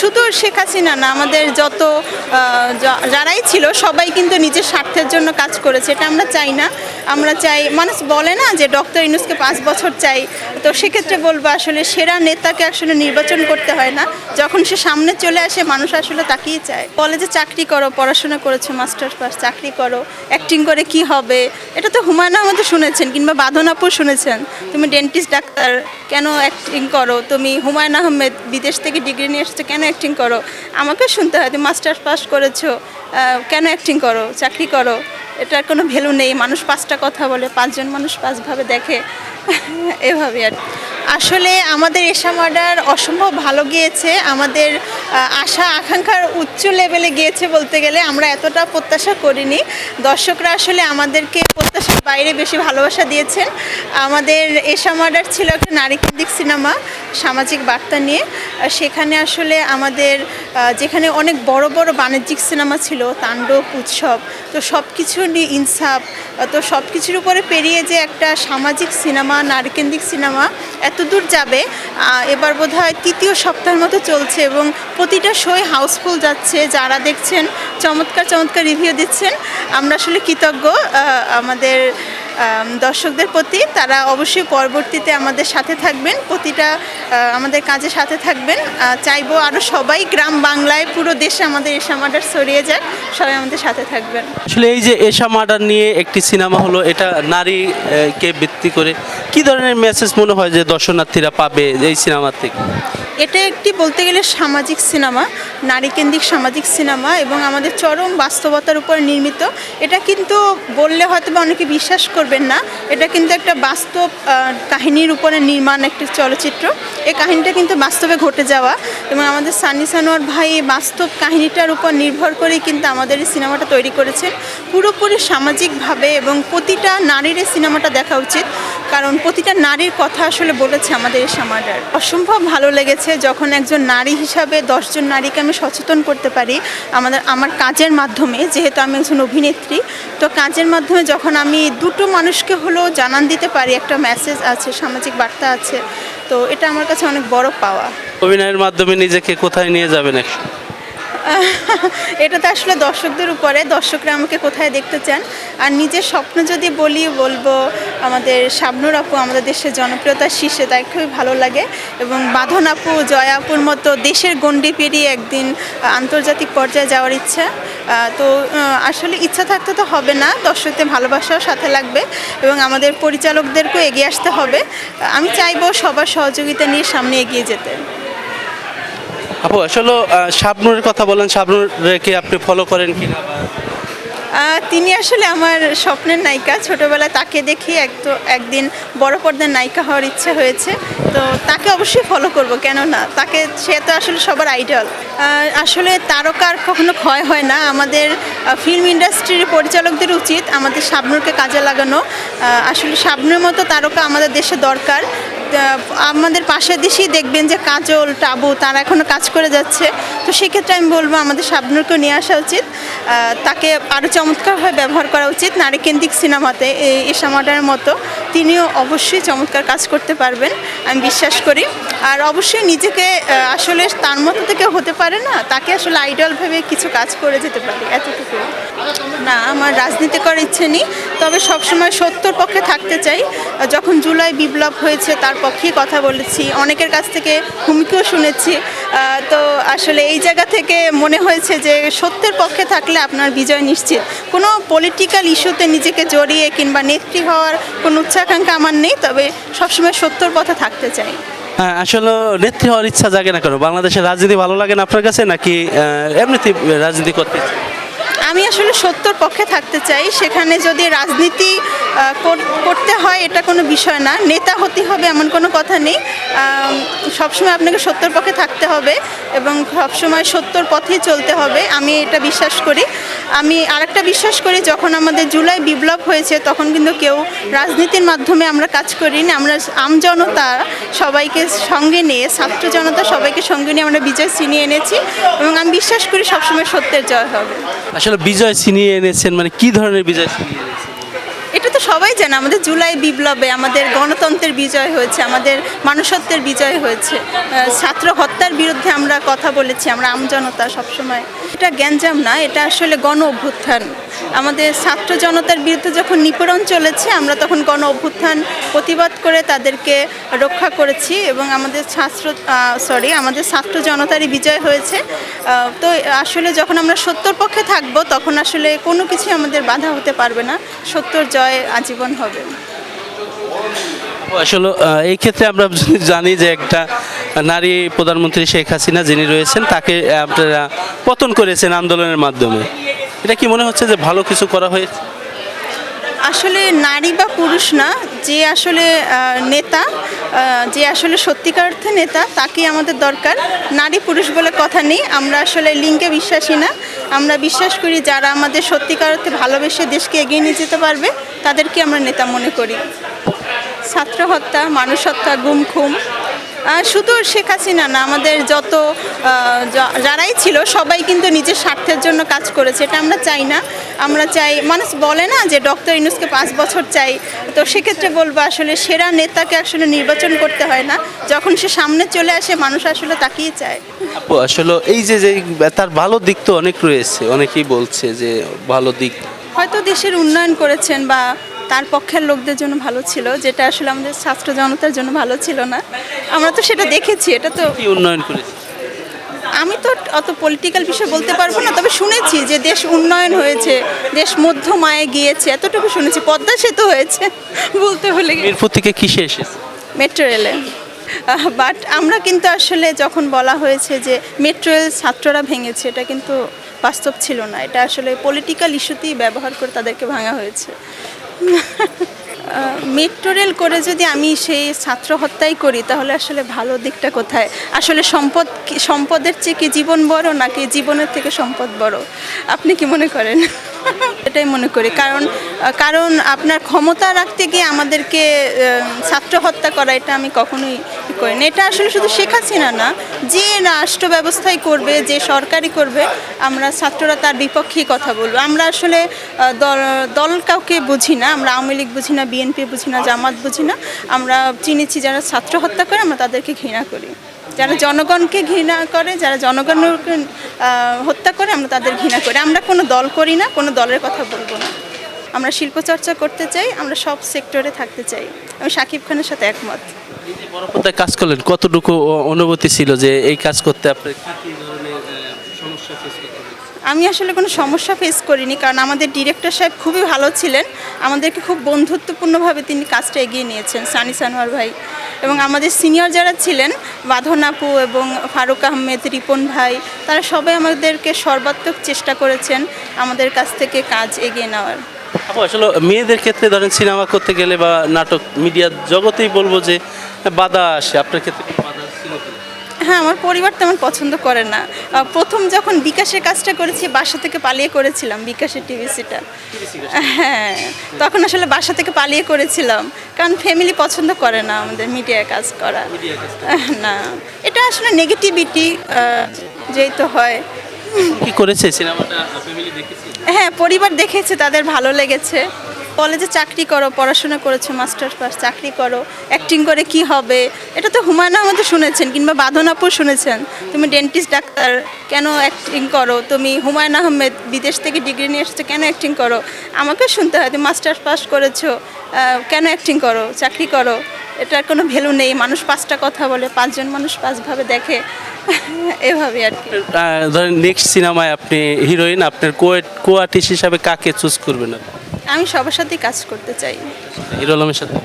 শুধু শেখ হাসিনা না, আমাদের যত যারাই ছিল, সবাই কিন্তু নিজের স্বার্থের জন্য কাজ করেছে, এটা আমরা চাই না। আমরা চাই মানুষ বলে না যে ডক্টর ইনুসকে পাঁচ বছর চাই। তো সেক্ষেত্রে বলব আসলে সেরা নেতাকে আসলে নির্বাচন করতে হয় না। যখন সে সামনে চলে আসে, মানুষ আসলে তাকিয়ে চায়। কলেজে চাকরি করো, পড়াশোনা করেছ, মাস্টার্স পাস, চাকরি করো অ্যাক্টিং করে কি হবে? এটা তো হুমায়ুন আহমেদও শুনেছেন, কিংবা বাঁধনাপুর শুনেছেন। তুমি ডেন্টিস্ট ডাক্তার, কেন অ্যাক্টিং করো? তুমি হুমায়ুন আহমেদ বিদেশ থেকে ডিগ্রি নিয়ে এসছো কেন অ্যাক্টিং করো? আমাকে শুনতে হয়, তুমি মাস্টার্স পাস করেছ কেন অ্যাক্টিং করো? চাকরি করো? এটার কোনো ভ্যালু নেই, মানুষ পাঁচটা কথা বলে, পাঁচজন মানুষ পাঁচভাবে দেখে। এভাবে আর। আসলে আমাদের এশা মার্ডার অসম্ভব ভালো গিয়েছে। আমাদের আশা, আকাঙ্ক্ষার উচ্চ লেভেলে গিয়েছে বলতে গেলে। আমরা এতটা প্রত্যাশা করিনি। দর্শকরা আসলে আমাদেরকে প্রত্যাশার বাইরে বেশি ভালোবাসা দিয়েছেন। আমাদের এশা মার্ডার ছিল একটা নারীকেন্দ্রিক সিনেমা, সামাজিক বার্তা নিয়ে। সেখানে আসলে আমাদের যেখানে অনেক বড় বড় বাণিজ্যিক সিনেমা ছিল, তাণ্ডব, উৎসব তো সব কিছু নিয়ে ইনসাফ তো সব কিছুর উপরে পেরিয়ে যে একটা সামাজিক সিনেমা নারীকেন্দ্রিক সিনেমা এত দূর যাবে এবার বোধ হয় তৃতীয় সপ্তাহের মতো চলছে এবং প্রতিটা শোয় হাউসফুল যাচ্ছে। যারা দেখছেন চমৎকার চমৎকার রিভিউ দিচ্ছেন আমরা আসলে কৃতজ্ঞ। আমাদের আম, দর্শকদের প্রতি তারা অবশ্যই পরবর্তীতে আমাদের সাথে থাকবেন প্রতিটা আমাদের কাজে সাথে থাকবেন। চাইব আরও সবাই গ্রাম বাংলায় পুরো দেশে আমাদের এসা মার্ডার ছড়িয়ে যাক সবাই আমাদের সাথে থাকবেন। আসলে এই যে এশা মার্ডার নিয়ে একটি সিনেমা হলো এটা নারী আহ, কে ভিত্তি করে কি ধরনের মেসেজ মনে হয় যে দর্শনার্থীরা পাবে এই সিনেমা থেকে? এটা একটি বলতে গেলে সামাজিক সিনেমা, নারীকেন্দ্রিক সামাজিক সিনেমা এবং আমাদের চরম বাস্তবতার উপর নির্মিত। এটা কিন্তু বললে হয়তো বা অনেকে বিশ্বাস করবেন না, এটা কিন্তু একটা বাস্তব কাহিনীর উপরে নির্মাণ একটি চলচ্চিত্র। এই কাহিনীটা কিন্তু বাস্তবে ঘটে যাওয়া এবং আমাদের সানি সানোয়ার ভাই এই বাস্তব কাহিনীটার উপর নির্ভর করেই কিন্তু আমাদের এই সিনেমাটা তৈরি করেছেন। পুরোপুরি সামাজিকভাবে এবং প্রতিটা নারীর এই সিনেমাটা দেখা উচিত। কারণ প্রতিটা নারীর কথা আসলে বলেছে আমাদের এই সমাজের। অসম্ভব ভালো লেগেছে যখন একজন নারী হিসাবে দশজন নারীকে আমি সচেতন করতে পারি আমাদের, আমার কাজের মাধ্যমে, যেহেতু আমি একজন অভিনেত্রী। তো কাজের মাধ্যমে যখন আমি দুটো মানুষকে হলেও জানান দিতে পারি, একটা মেসেজ আছে, সামাজিক বার্তা আছে, তো এটা আমার কাছে অনেক বড় পাওয়া। অভিনয়ের মাধ্যমে নিজেকে কোথায় নিয়ে যাবেন এটা তো আসলে দর্শকদের উপরে। দর্শকরা আমাকে কোথায় দেখতে চান? আর নিজের স্বপ্ন যদি বলি, বলব, আমাদের শাবনুর আপু আমাদের দেশের জনপ্রিয়তার শীর্ষে, তাই খুবই ভালো লাগে। এবং বাঁধন আপু, জয়া আপুর মতো দেশের গণ্ডি পেরিয়ে একদিন আন্তর্জাতিক পর্যায়ে যাওয়ার ইচ্ছা। তো আসলে ইচ্ছা থাকতে তো হবে না। দর্শকদের ভালোবাসাও সাথে লাগবে এবং আমাদের পরিচালকদেরকেও এগিয়ে আসতে হবে। আমি চাইব সবার সহযোগিতা নিয়ে সামনে এগিয়ে যেতে। আপু আসলে শাবনুরের কথা বলেন শাবনুরকে আপনি ফলো করেন বা? আহ, তিনি আসলে আমার স্বপ্নের নায়িকা। ছোটবেলায় তাকে দেখি এক তো একদিন বড় পর্দার নায়িকা হওয়ার ইচ্ছে হয়েছে। তো তাকে অবশ্যই ফলো করব কেন না তাকে সে তো আসলে সবার আইডল আসলে তারকার কখনো ক্ষয় হয় না। আমাদের ফিল্ম ইন্ডাস্ট্রির পরিচালকদের উচিত আমাদের শাবনুরকে কাজে লাগানো। আসলে শাবনুর মতো তারকা আমাদের দেশে দরকার। আমাদের পাশের দেশেই দেখবেন যে কাজল, টাবু, তারা এখনও কাজ করে যাচ্ছে। তো সেক্ষেত্রে আমি বলব আমাদের শাবনুরকেও নিয়ে আসা উচিত। তাকে আরও চমৎকারভাবে ব্যবহার করা উচিত নারীকেন্দ্রিক সিনেমাতে এই এসামাটার মতো। তিনিও অবশ্যই চমৎকার কাজ করতে পারবেন, আমি বিশ্বাস করি। আর অবশ্যই নিজেকে আসলে তার মতো থেকে হতে পারে না, তাকে আসলে আইডল ভেবে কিছু কাজ করে যেতে পারি, এতটুকু। না, আমার রাজনীতি করার ইচ্ছে নেই। তবে সবসময় সত্যর পক্ষে থাকতে চাই। যখন জুলাই বিপ্লব হয়েছে তার পক্ষেই কথা বলেছি। অনেকের কাছ থেকে হুমকিও শুনেছি। তো আসলে এই জায়গা থেকে মনে হয়েছে যে সত্যের পক্ষে থাকলে আপনার বিজয় নিশ্চিত। কোনো পলিটিক্যাল ইস্যুতে নিজেকে জড়িয়ে কিংবা নেত্রী হওয়ার কোনো উচ্চাকাঙ্ক্ষা আমার নেই তবে সবসময় সত্যর পথে থাকতে চাই। হ্যাঁ আসলে নেত্রী হওয়ার ইচ্ছা জাগে না কেন? বাংলাদেশের রাজনীতি ভালো লাগে না আপনার কাছে নাকি আহ, এমনিতেই রাজনীতি করতে? আমি আসলে সত্যর পক্ষে থাকতে চাই। সেখানে যদি রাজনীতি করতে হয় এটা কোনো বিষয় না। নেতা হতে হবে এমন কোনো কথা নেই। সবসময় আপনাকে সত্যর পক্ষে থাকতে হবে এবং সবসময় সত্যর পথেই চলতে হবে। আমি এটা বিশ্বাস করি। আমি আরেকটা বিশ্বাস করি, যখন আমাদের জুলাই বিপ্লব হয়েছে, তখন কিন্তু কেউ রাজনীতির মাধ্যমে আমরা কাজ করিনি। আমরা আমজনতা সবাইকে সঙ্গে নিয়ে, ছাত্র জনতা সবাইকে সঙ্গে নিয়ে আমরা বিজয় ছিনিয়ে এনেছি এবং আমি বিশ্বাস করি সবসময় সত্যের জয় হবে। আসলে বিজয় ছিনিয়ে এনেছেন মানে কি ধরনের বিজয় ছিনিয়ে এনেছেন? এটা তো সবাই জানে, আমাদের জুলাই বিপ্লবে আমাদের গণতন্ত্রের বিজয় হয়েছে, আমাদের মানুষত্বের বিজয় হয়েছে। ছাত্র হত্যার বিরুদ্ধে আমরা কথা বলেছি, আমরা আমজনতা সবসময়। এটা গ্যাঞ্জাম না, এটা আসলে গণ অভ্যুত্থান। আমাদের ছাত্র জনতার বিরুদ্ধে যখন নিপীড়ন চলেছে, আমরা তখন গণ অভ্যুত্থান প্রতিবাদ করে তাদেরকে রক্ষা করেছি এবং আমাদের ছাত্র সরি আমাদের ছাত্র জনতারই বিজয় হয়েছে। তো আসলে যখন আমরা সত্যর পক্ষে থাকব, তখন আসলে কোনো কিছু আমাদের বাধা হতে পারবে না। সত্যর জয় আজীবন হবে। আসলে এই ক্ষেত্রে আমরা জানি যে একটা নারী প্রধানমন্ত্রী শেখ হাসিনা যিনি রয়েছেন, তাকে আপনারা পতন করেছেন আন্দোলনের মাধ্যমে। এটা কি মনে হচ্ছে যে ভালো কিছু করা হয়েছে? আসলে নারী বা পুরুষ না, যে আসলে নেতা যে আসলে সত্যিকার অর্থে নেতা, তাকেই আমাদের দরকার। নারী পুরুষ বলে কথা নেই, আমরা আসলে লিঙ্গে বিশ্বাসী না। আমরা বিশ্বাস করি যারা আমাদের সত্যিকার অর্থে ভালোবেসে দেশকে এগিয়ে নিয়ে যেতে পারবে, তাদেরকে আমরা নেতা মনে করি। ছাত্র হত্যা, মানুষ হত্যা, গুম খুম। শুধু শেখ হাসিনা না আমাদের যত যারাই ছিল সবাই কিন্তু নিজের স্বার্থের জন্য কাজ করেছে এটা আমরা চাই না। আমরা চাই মানুষ বলে না যে ডক্টর ইনুসকে পাঁচ বছর চাই। তো সেক্ষেত্রে বলব আসলে সেরা নেতাকে আসলে নির্বাচন করতে হয় না। যখন সে সামনে চলে আসে মানুষ আসলে তাকিয়ে চায়। আসলে এই যে যে তার ভালো দিক তো অনেক রয়েছে অনেকেই বলছে যে ভালো দিক। হয়তো দেশের উন্নয়ন করেছেন বা তার পক্ষের লোকদের জন্য ভালো ছিল যেটা আসলে আমাদের ছাত্র জনতার জন্য ভালো ছিল না। আমরা তো সেটা দেখেছি এটা তো উন্নয়ন করেছে? আমি তো অত পলিটিক্যাল বিষয় বলতে পারব না তবে শুনেছি যে দেশ উন্নয়ন হয়েছে দেশ মধ্যমায়ে গিয়েছে এতটুকু শুনেছি পদ্মা সেতু হয়েছে বলতে হলে মিরপুর থেকে কিসে এসেছে? মেট্রো রেলে। বাট আমরা কিন্তু আসলে যখন বলা হয়েছে যে মেট্রো রেল ছাত্ররা ভেঙেছে এটা কিন্তু বাস্তব ছিল না এটা আসলে পলিটিক্যাল ইস্যুতেই ব্যবহার করে তাদেরকে ভাঙা হয়েছে। মেট্রো রেল করে যদি আমি সেই ছাত্র হত্যাই করি, তাহলে আসলে ভালো দিকটা কোথায়? আসলে সম্পদ সম্পদের চেয়ে কি জীবন বড়, নাকি জীবনের থেকে সম্পদ বড়? আপনি কি মনে করেন? এটাই মনে করি। কারণ কারণ আপনার ক্ষমতা রাখতে গিয়ে আমাদেরকে ছাত্র হত্যা করা, এটা আমি কখনোই করি না। এটা আসলে শুধু শেখ হাসিনা না, যে রাষ্ট্র ব্যবস্থাই করবে, যে সরকারি করবে, আমরা ছাত্ররা তার বিপক্ষেই কথা বলব। আমরা আসলে দল কাউকে বুঝি না, আমরা আওয়ামী লীগ বুঝি না, বিএনপি বুঝি না, জামাত বুঝি না, আমরা চিনেছি যারা ছাত্র হত্যা করে, আমরা তাদেরকে ঘৃণা করি। যারা জনগণকে ঘৃণা করে, যারা জনগণকে হত্যা করে, আমরা তাদের ঘৃণা করি। আমরা কোনো দল করি না, কোনো দলের কথা বলব না। আমরা শিল্প চর্চা করতে চাই, আমরা সব সেক্টরে থাকতে চাই। আমি সাকিব খানের সাথে একমত। কাজ করলেন, কতটুকু অনুভূতি ছিল যে এই কাজ করতে আপনার কি কি ধরনের আহ, সমস্যা ফেস করতে হয়েছে? আমি আসলে কোনো সমস্যা ফেস করিনি, কারণ আমাদের ডিরেক্টর সাহেব খুবই ভালো ছিলেন। আমাদেরকে খুব বন্ধুত্বপূর্ণভাবে তিনি কাজটা এগিয়ে নিয়েছেন, সানি সানোয়ার ভাই। এবং আমাদের সিনিয়র যারা ছিলেন, বাঁধন আপু এবং ফারুক আহমেদ, রিপন ভাই, তারা সবাই আমাদেরকে সর্বাত্মক চেষ্টা করেছেন আমাদের কাছ থেকে কাজ এগিয়ে নেওয়ার। আসলে মেয়েদের ক্ষেত্রে ধরেন সিনেমা করতে গেলে বা নাটক মিডিয়ার জগতেই বলব যে বাধা আসে, আপনার ক্ষেত্রে হ্যাঁ আমার পরিবার তেমন পছন্দ করে না। প্রথম যখন বিকাশের কাজটা করেছি বাসা থেকে পালিয়ে করেছিলাম বিকাশের টিভিসিটা। হ্যাঁ তখন আসলে বাসা থেকে পালিয়ে করেছিলাম। কারণ ফ্যামিলি পছন্দ করে না আমাদের মিডিয়ায় কাজ করা। না এটা আসলে নেগেটিভিটি যেহেতু হয়। কি করেছে? সিনেমাটা ফ্যামিলি দেখেছি? হ্যাঁ পরিবার দেখেছে তাদের ভালো লেগেছে। কলেজে চাকরি করো, পড়াশোনা করেছ, মাস্টার্স পাস, চাকরি করো অ্যাক্টিং করে কি হবে? এটা তো হুমায়ুন আহমেদও শুনেছেন কিংবা বাঁধন আপু শুনেছেন। তুমি ডেন্টিস্ট ডাক্তার, কেন অ্যাক্টিং করো? তুমি হুমায়ুন আহমেদ বিদেশ থেকে ডিগ্রি নিয়ে এসছো, কেন অ্যাক্টিং করো? আমাকে শুনতে হয়, তুমি মাস্টার্স পাস করেছ কেন অ্যাক্টিং করো? চাকরি করো? এটার কোনো ভ্যালু নেই। মানুষ পাঁচটা কথা বলে, পাঁচজন মানুষ পাঁচভাবে দেখে। এভাবে আর কি। ধরেন নেক্সট সিনেমায় আপনি হিরোইন আপনার কো কো হিসাবে কাকে চুজ করবেন আপনি? আমি সবার সাথেই কাজ করতে চাই। হিরো আলমের সাথে?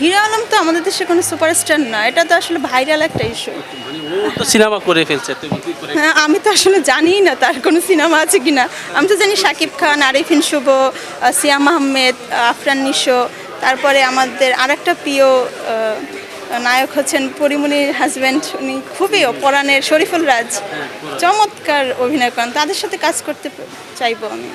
হিরো আলম তো আমাদের দেশে কোনো সুপারস্টার না এটা তো আসলে ভাইরাল একটা ইস্যু তো সিনেমা করে ফেলছে হ্যাঁ আমি তো আসলে জানি না তার কোনো সিনেমা আছে কি না আমি তো জানি শাকিব খান আরিফিন শুভ সিয়াম আহমেদ আফরান নিশো তারপরে আমাদের আরেকটা প্রিয় নায়ক হচ্ছেন পরিমণির হাজব্যান্ড উনি খুবই পরাণের শরীফুল রাজ। চমৎকার অভিনয় করেন তাদের সাথে কাজ করতে চাইব আমি।